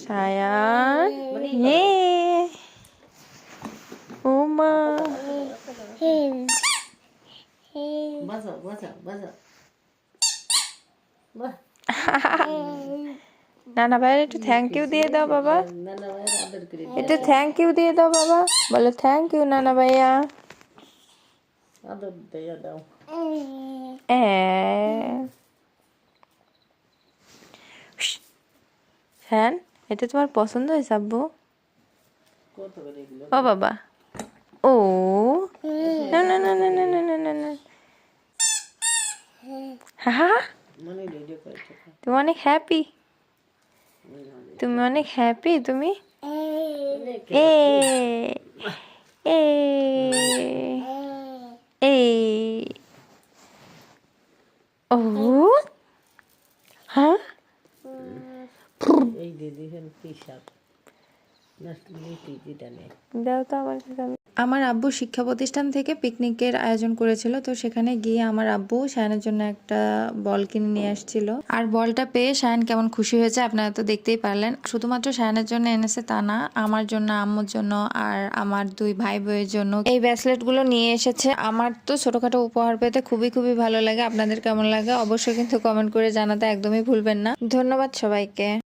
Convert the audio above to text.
সায়ান হে ও মা বাজাও বাজাও বাজাও বাহ নানা ভাইয়ের একটু থ্যাংক ইউ দিয়ে দাও বাবা একটু থ্যাংক ইউ দিয়ে দাও বাবা বলো থ্যাংক ইউ নানা ভাইয়া হ্যাঁ এটা তোমার পছন্দ হয়েছে আব্বু ও বাবা। ও। না না না না না না না না। মানে তুমি অনেক হ্যাপি তুমি অনেক হ্যাপি তুমি? এ। এ। এ। ও। এই দিদি হেন পিসাব দাও তো আমার কাছে আমার আব্বু শিক্ষা প্রতিষ্ঠান থেকে পিকনিকের আয়োজন করেছিল, তো সেখানে গিয়ে আমার আব্বু শায়নের জন্য একটা বল কিনে নিয়ে আসছিল। আর বলটা পেয়ে শায়ন কেমন খুশি হয়েছে আপনারা তো দেখতেই পারলেন। শুধুমাত্র শায়নের জন্য এনেছে তা না, আমার জন্য, আম্মুর জন্য আর আমার দুই ভাই বইয়ের জন্য। এই ব্রেসলেটগুলো নিয়ে এসেছে। আমার তো ছোটখাটো উপহার পেতে খুবই খুবই ভালো লাগে। আপনাদের কেমন লাগে অবশ্যই কিন্তু কমেন্ট করে জানাতে একদমই ভুলবেন না। ধন্যবাদ সবাইকে।